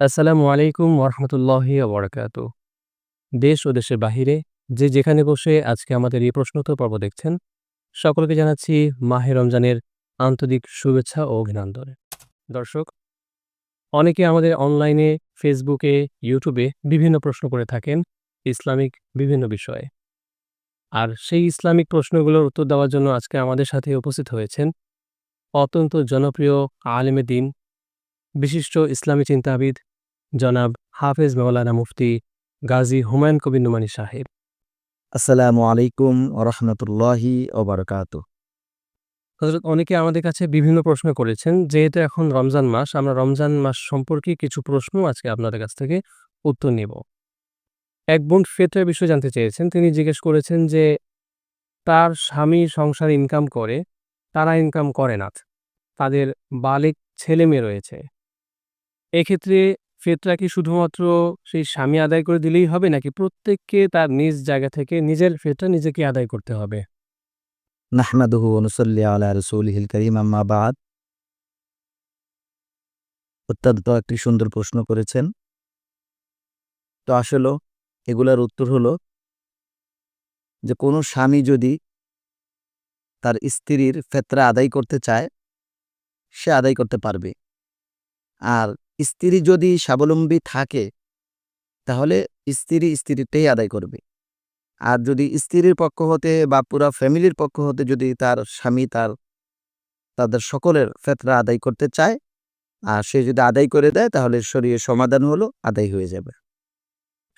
আসসালামু আলাইকুম ওরহমতুল্লাহি ওবরাকাতু। দেশ ও দেশের বাহিরে যে যেখানে বসে আজকে আমাদের এই প্রশ্নোত্তর পর্ব দেখছেন, সকলকে জানাচ্ছি মাহে রমজানের আন্তরিক শুভেচ্ছা ও অভিনন্দন। দর্শক, অনেকে আমাদের অনলাইনে, ফেসবুকে, ইউটিউবে বিভিন্ন প্রশ্ন করে থাকেন ইসলামিক বিভিন্ন বিষয়ে। আর সেই ইসলামিক প্রশ্নগুলোর উত্তর দেওয়ার জন্য আজকে আমাদের সাথে উপস্থিত হয়েছেন অত্যন্ত জনপ্রিয় আলেমে দিন, বিশিষ্ট ইসলামী চিন্তাবিদ জনাব হাফেজ মাওলানা মুফতি গাজী হুমায়ুন কবির নোমানী সাহেব। আসসালামু আলাইকুম ওরহমতুল্লাহি ওবরকাত হজরত অনেকে আমাদের কাছে বিভিন্ন প্রশ্ন করেছেন যেহেতু এখন রমজান মাস আমরা রমজান মাস সম্পর্কে কিছু প্রশ্ন আজকে আপনাদের কাছ থেকে উত্তর নেব। এক বোন ফেতরার বিষয়ে জানতে চেয়েছেন তিনি জিজ্ঞেস করেছেন যে তার স্বামী সংসার ইনকাম করে তারা ইনকাম করে না। তাদের বালিক ছেলে মেয়ে রয়েছে। এক্ষেত্রে ফেতরা কি শুধুমাত্র সেই স্বামী আদায় করে দিলেই হবে নাকি প্রত্যেককে তার নিজ জায়গা থেকে নিজের ফেতরা নিজেকে আদায় করতে হবে? নাহমাদুহু অত্যন্ত একটি সুন্দর প্রশ্ন করেছেন। তো আসলে, এগুলার উত্তর হলো যে কোনো স্বামী যদি তার স্ত্রীর ফেতরা আদায় করতে চায়, সে আদায় করতে পারবে। আর স্ত্রী যদি স্বাবলম্বী থাকে, তাহলে স্ত্রী স্ত্রীতেই আদায় করবে। আর যদি স্ত্রীর পক্ষ হতে বা পুরা ফ্যামিলির পক্ষ হতে যদি তার স্বামী তার, তাদের সকলের ফেতরা আদায় করতে চায়, আর সে যদি আদায় করে দেয়, তাহলে শরীরের সমাধান হলো, আদায় হয়ে যাবে।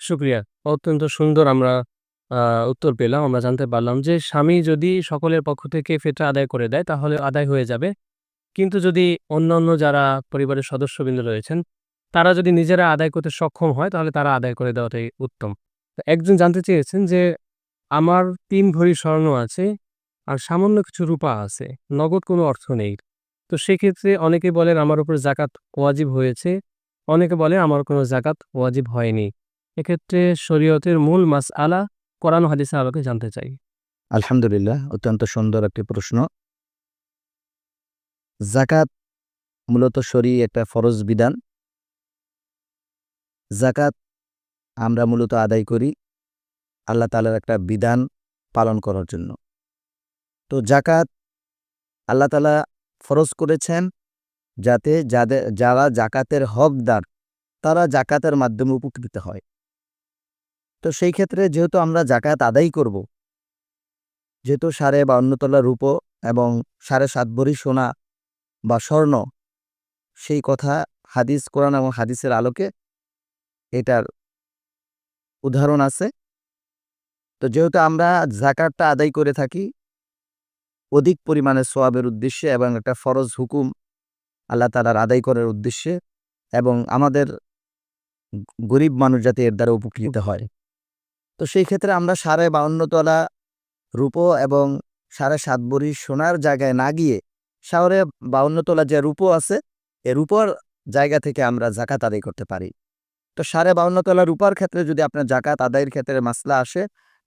শুক্রিয়া, অত্যন্ত সুন্দর আমরা উত্তর পেলাম। আমরা জানতে পারলাম যে স্বামী যদি সকলের পক্ষ থেকে ফেতরা আদায় করে দেয়, তাহলে আদায় হয়ে যাবে। কিন্তু যদি অন্যান্য যারা পরিবারের সদস্যবৃন্দ রয়েছেন, তারা যদি নিজেরা আদায় করতে সক্ষম হয়, তাহলে তারা আদায় করে দেওয়াটাই উত্তম। একজন জানতে চেয়েছেন যে, আমার তিন ভরি স্বর্ণ আছে আর সামান্য কিছু রূপা আছে, নগদ কোনো অর্থ নেই। তো সেক্ষেত্রে অনেকে বলেন, আমার উপর জাকাত ওয়াজিব হয়েছে। অনেকে বলে আমার কোনো জাকাত ওয়াজিব হয়নি। এক্ষেত্রে শরীয়তের মূল মাস আলা কোরআন হাদিসের আলোকে জানতে চাই। আলহামদুলিল্লাহ, অত্যন্ত সুন্দর একটি প্রশ্ন। জাকাত মূলত শরী একটা ফরজ বিধান। জাকাত আমরা মূলত আদায় করি আল্লাহ তালার একটা বিধান পালন করার জন্য। তো জাকাত আল্লাহ তালা ফরজ করেছেন যাতে যাদের যারা জাকাতের হকদার, তারা জাকাতের মাধ্যমে উপকৃত হয়। তো সেই ক্ষেত্রে যেহেতু আমরা জাকাত আদায় করব, যেহেতু সাড়ে বা অন্যতলা রূপ এবং সাড়ে সাত ভরি সোনা বা স্বর্ণ সেই কথা হাদিস কোরআন এবং হাদিসের আলোকে এটার উদাহরণ আছে। তো যেহেতু আমরা জাকাতটা আদায় করে থাকি অধিক পরিমাণে সোয়াবের উদ্দেশ্যে এবং একটা ফরজ হুকুম আল্লাহ তালার আদায় করার উদ্দেশ্যে এবং আমাদের গরিব মানুষ যাতে এর দ্বারা উপকৃত হয়। তো সেই ক্ষেত্রে আমরা সাড়ে বাউন্নতলা রূপ এবং সাড়ে সাত বড়ি সোনার জায়গায় না গিয়ে সাড়ে বাউন্নতলা যে রূপো আছে, এ রূপর জায়গা থেকে আমরা জাকাত আদায় করতে পারি। তো সাড়ে বাউন্নতলা রূপার ক্ষেত্রে যদি আপনার জাকাত আদায়ের ক্ষেত্রে মাসলা আসে,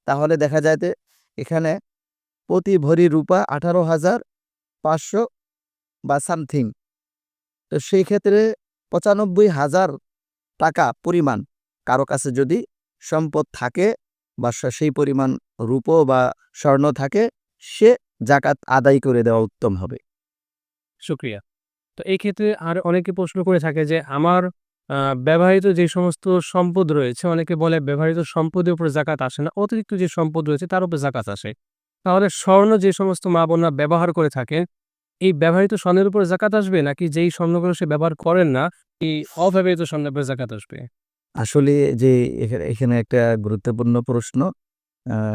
তাহলে দেখা যায় যে এখানে প্রতি ভরি রূপা আঠারো হাজার পাঁচশো বা সামথিং। তো সেই ক্ষেত্রে পঁচানব্বই হাজার টাকা পরিমাণ কারও কাছে যদি সম্পদ থাকে বা সেই পরিমাণ রূপ বা স্বর্ণ থাকে, সে জাকাত আদায় করে দেওয়া উত্তম হবে। শুক্রিয়া। তো এই ক্ষেত্রে আর অনেকে প্রশ্ন করে থাকে যে, আমার ব্যবহৃত যে সমস্ত সম্পদ রয়েছে, অনেকে বলে ব্যবহৃত সম্পদের উপর জাকাত আসে না, অতিরিক্ত যে সম্পদ রয়েছে তার উপর জাকাত আসে। তাহলে স্বর্ণ যে সমস্ত মা বোনরা ব্যবহার করে থাকেন এই ব্যবহৃত স্বর্ণের উপর জাকাত আসবে নাকি যেই স্বর্ণগুলো সে ব্যবহার করেন না, এই অব্যবহৃত স্বর্ণের উপর জাকাত আসবে? আসলে যে এখা- এখানে একটা গুরুত্বপূর্ণ প্রশ্ন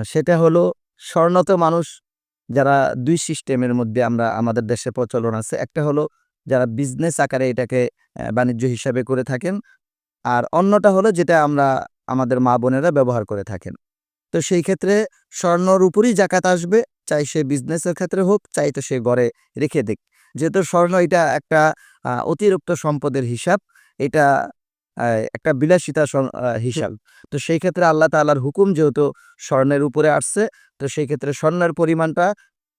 সেটা হলো স্বর্ণ তো মানুষ যারা দুই সিস্টেমের মধ্যে আমরা আমাদের দেশে প্রচলন আছে, একটা হলো যারা বিজনেস আকারে এটাকে বাণিজ্য হিসাবে করে থাকেন আর অন্যটা হলো যেটা আমরা আমাদের মা বোনেরা ব্যবহার করে থাকেন। তো সেই ক্ষেত্রে স্বর্ণর উপরই জাকাত আসবে, চাই সে বিজনেসের ক্ষেত্রে হোক, চাই তো সে ঘরে রেখে দিক। যেহেতু স্বর্ণ এটা একটা অতিরিক্ত সম্পদের হিসাব, এটা একটা বিলাসিতা হিসাব। তো সেই ক্ষেত্রে আল্লাহ তাআলার হুকুম যেহেতু স্বর্ণের উপরে আসছে তো সেই ক্ষেত্রে স্বর্ণের পরিমাণটা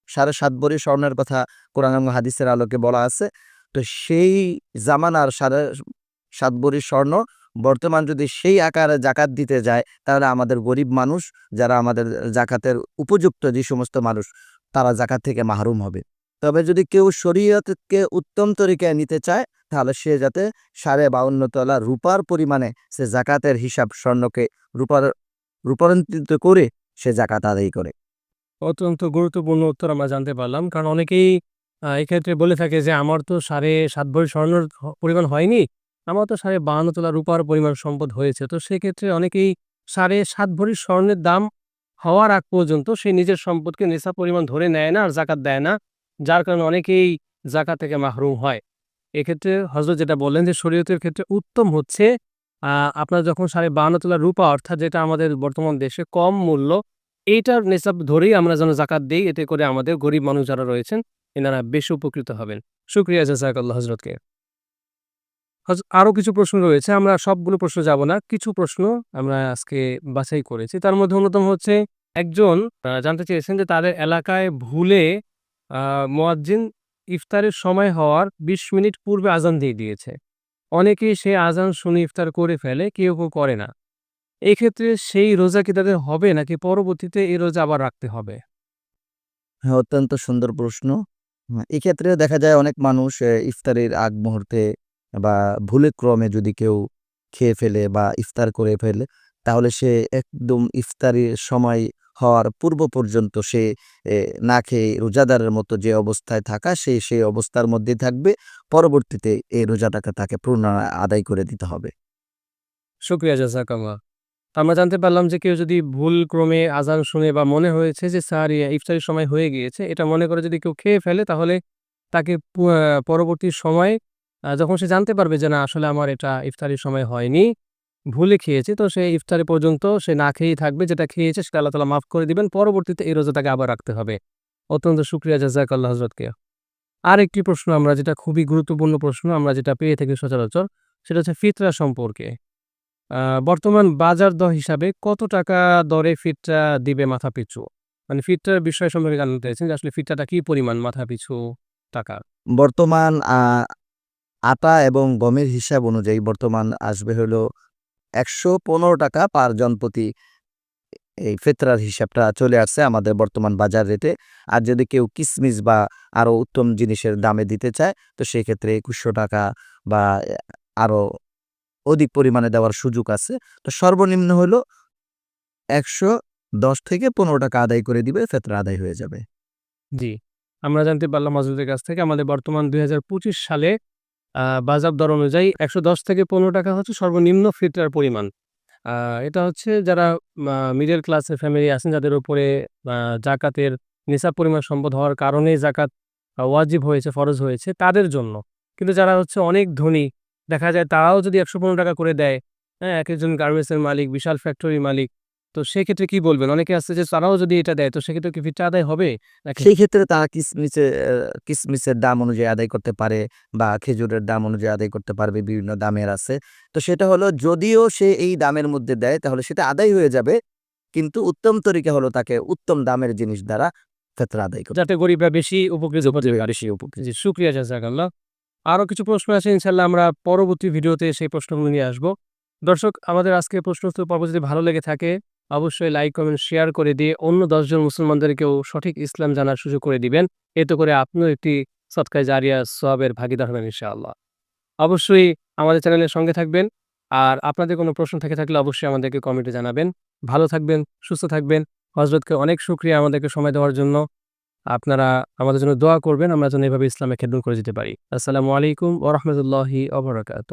সাড়ে সাত ভরি স্বর্ণের কথা কোরআন এবং হাদিসের আলোকে বলা আছে। তো সেই জামানার সাড়ে সাত ভরি স্বর্ণ বর্তমান যদি সেই আকারে জাকাত দিতে যায়, তাহলে আমাদের গরিব মানুষ, যারা আমাদের জাকাতের উপযুক্ত যে সমস্ত মানুষ, তারা জাকাত থেকে মাহরুম হবে। তবে যদি কেউ শরীয়তকে উত্তম তরিকায় নিতে চায়, তাহলে সে যাতে সাড়ে বাউন্ন তলা রূপার পরিমাণে সে জাকাতের হিসাব স্বর্ণকে রূপার, রূপান্তরিত করে সে জাকাত আদায় করে। অত্যন্ত গুরুত্বপূর্ণ উত্তর আমরা জানতে পারলাম। কারণ অনেকেই এক্ষেত্রে বলে থাকে যে, আমার তো সাড়ে সাত ভরি স্বর্ণর পরিমাণ হয়নি। আমার তো সাড়ে বাহান্ন তোলা রূপার পরিমাণ সম্পদ হয়েছে। তো সেক্ষেত্রে অনেকেই সাড়ে সাত ভরি স্বর্ণের দাম হওয়ার আগ পর্যন্ত সে নিজের সম্পদকে নেশা পরিমাণ ধরে নেয় না আর জাকাত দেয় না। যার কারণে অনেকেই জাকাত থেকে মাহরুম হয়। এক্ষেত্রে হজরত যেটা বললেন যে, শরীয়তের ক্ষেত্রে উত্তম হচ্ছে আপনার যখন সাড়ে বাহান্ন তোলা রূপা, অর্থাৎ যেটা আমাদের বর্তমান দেশে কম মূল্য, এইটার নেশাব ধরেই আমরা যেন জাকাত দিই, এতে করে আমাদের গরিব মানুষ যারা রয়েছেন, এনারা বেশি উপকৃত হবেন। শুক্রিয়া জাজাকাল্লাহ হজরতকে হজ- আরও কিছু প্রশ্ন রয়েছে, আমরা সবগুলো প্রশ্ন যাব না, কিছু প্রশ্ন আমরা আজকে বাছাই করেছি। তার মধ্যে অন্যতম হচ্ছে, একজন জানতে চেয়েছেন যে তাদের এলাকায় ভুলে মুয়াজ্জিন ইফতারের সময় হওয়ার বিশ মিনিট পূর্বে আজান দিয়ে দিয়েছে। অনেকেই সেই আজান শুনে ইফতার করে ফেলে কেউ কেউ করে না। এক্ষেত্রে সেই রোজা কি তাদের হবে নাকি পরবর্তীতে এই রোজা আবার রাখতে হবে? হ্যাঁ অত্যন্ত সুন্দর প্রশ্ন। হ্যাঁ, এক্ষেত্রে দেখা যায় অনেক মানুষ ইফতারের আগ মুহূর্তে বা ভুলে ক্রমে যদি কেউ খেয়ে ফেলে বা ইফতার করে ফেলে তাহলে সে একদম ইফতারের সময় হওয়ার পূর্ব পর্যন্ত সে না খেয়ে রোজাদারের মতো যে অবস্থায় থাকা, সে সেই অবস্থার মধ্যে থাকবে। পরবর্তীতে এই রোজাটাকে তাকে পূর্ণ আদায় করে দিতে হবে। শুক্রিয়া জাজাকাল্লাহ আমরা জানতে পারলাম যে কেউ যদি ভুল ক্রমে আজান শুনে বা মনে হয়েছে যে, স্যার ইফতারের সময় হয়ে গিয়েছে। এটা মনে করে যদি কেউ খেয়ে ফেলে, তাহলে তাকে পরবর্তী সময় যখন সে জানতে পারবে যে, না, আসলে আমার এটা ইফতারের সময় হয়নি ভুলে খেয়েছে। তো সে ইফতারি পর্যন্ত সে না খেয়েই থাকবে, যেটা খেয়েছে সেটা আল্লাহ তালা মাফ করে দিবেন। পরবর্তীতে এই রোজা তাকে আবার রাখতে হবে। অত্যন্ত শুক্রিয়া জাজাকাল্লাহ হজরতকে আর একটি প্রশ্ন আমরা, যেটা খুবই গুরুত্বপূর্ণ প্রশ্ন আমরা যেটা পেয়ে থাকি সচরাচর, সেটা হচ্ছে ফিতরা সম্পর্কে। বর্তমান বাজার দর হিসাবে কত টাকা দরে ফিটটা দিবে মাথা পিছু? মানে ফিটটার বিষয় সম্পর্কে জানতে চাইছেন যে আসলে ফিটটা কি পরিমাণ মাথা পিছু টাকা? বর্তমান আটা এবং গমের হিসাব অনুযায়ী বর্তমান আসবে হলো একশো পনেরো টাকা পার জন প্রতি এই ফেতরার হিসাবটা চলে আসছে আমাদের বর্তমান বাজার রেটে। আর যদি কেউ কিসমিস বা আরও উত্তম জিনিসের দামে দিতে চায়, তো সেক্ষেত্রে একুশশো টাকা বা আরও অধিক পরিমাণে দেওয়ার সুযোগ আছে। তো সর্বনিম্ন হলো একশো দশ থেকে পনেরো টাকা আদায় করে দিবে, ফেতরা আদায় হয়ে যাবে। জি। আমরা জানতে পারলাম মাজুদের কাছ থেকে আমাদের বর্তমান দুই হাজার পঁচিশ সালে বাজার দর অনুযায়ী একশো দশ থেকে পনেরো টাকা হচ্ছে সর্বনিম্ন ফিটার পরিমাণ। এটা হচ্ছে যারা মিডল ক্লাসের ফ্যামিলি আছেন, যাদের উপরে জাকাতের নিসাব পরিমাণ সম্পদ হওয়ার কারণে জাকাত ওয়াজিব হয়েছে, ফরজ হয়েছে তাদের জন্য। কিন্তু যারা হচ্ছে অনেক ধনী, দেখা যায় তারাও যদি একশো পনেরো টাকা করে দেয় হ্যাঁ এক একজন গার্মেন্টসের মালিক, বিশাল ফ্যাক্টরি মালিক তো সেক্ষেত্রে কি বলবেন? অনেকে আসছে যে তারাও যদি এটা দেয় তো সেক্ষেত্রে কি ফিটটা আদায় হবে? নাকি সেই ক্ষেত্রে তারা কিসমিসে কিসমিসের দাম অনুযায়ী আদায় করতে পারে বা খেজুরের দাম অনুযায়ী আদায় করতে পারবে বিভিন্ন দামের আছে। তো সেটা হলো যদিও সে এই দামের মধ্যে দেয় তাহলে সেটা আদায় হয়ে যাবে। কিন্তু উত্তম তরিকা হলো তাকে উত্তম দামের জিনিস দ্বারা ফেতরা আদায় করতে। যাতে গরিবরা বেশি উপকৃত হতে পারে। বেশি উপকৃত। শুক্রিয়া জাজাকাল্লাহ। আরও কিছু প্রশ্ন আছে ইনশাল্লাহ আমরা পরবর্তী ভিডিওতে সেই প্রশ্নগুলো নিয়ে আসব। দর্শক আমাদের আজকে প্রশ্ন উত্তর পর্ব যদি ভালো লেগে থাকে। অবশ্যই লাইক কমেন্ট শেয়ার করে দিয়ে অন্য দশজন মুসলমানদেরকেও সঠিক ইসলাম জানার সুযোগ করে দিবেন। এতে করে আপনিও একটি সৎকায় জারিয়া সবের ভাগিদার হবেন, ইনশাআল্লাহ। অবশ্যই আমাদের চ্যানেলের সঙ্গে থাকবেন। আর আপনাদের কোনো প্রশ্ন থেকে থাকলে অবশ্যই আমাদেরকে কমেন্টে জানাবেন। ভালো থাকবেন, সুস্থ থাকবেন। হজরতকে অনেক শুক্রিয়া আমাদেরকে সময় দেওয়ার জন্য। আপনারা আমাদের জন্য দোয়া করবেন, আমরা যেন এভাবে ইসলামে খেদমত করে যেতে পারি। আসসালামু আলাইকুম ওরহমতুল্লাহি অবরাকাত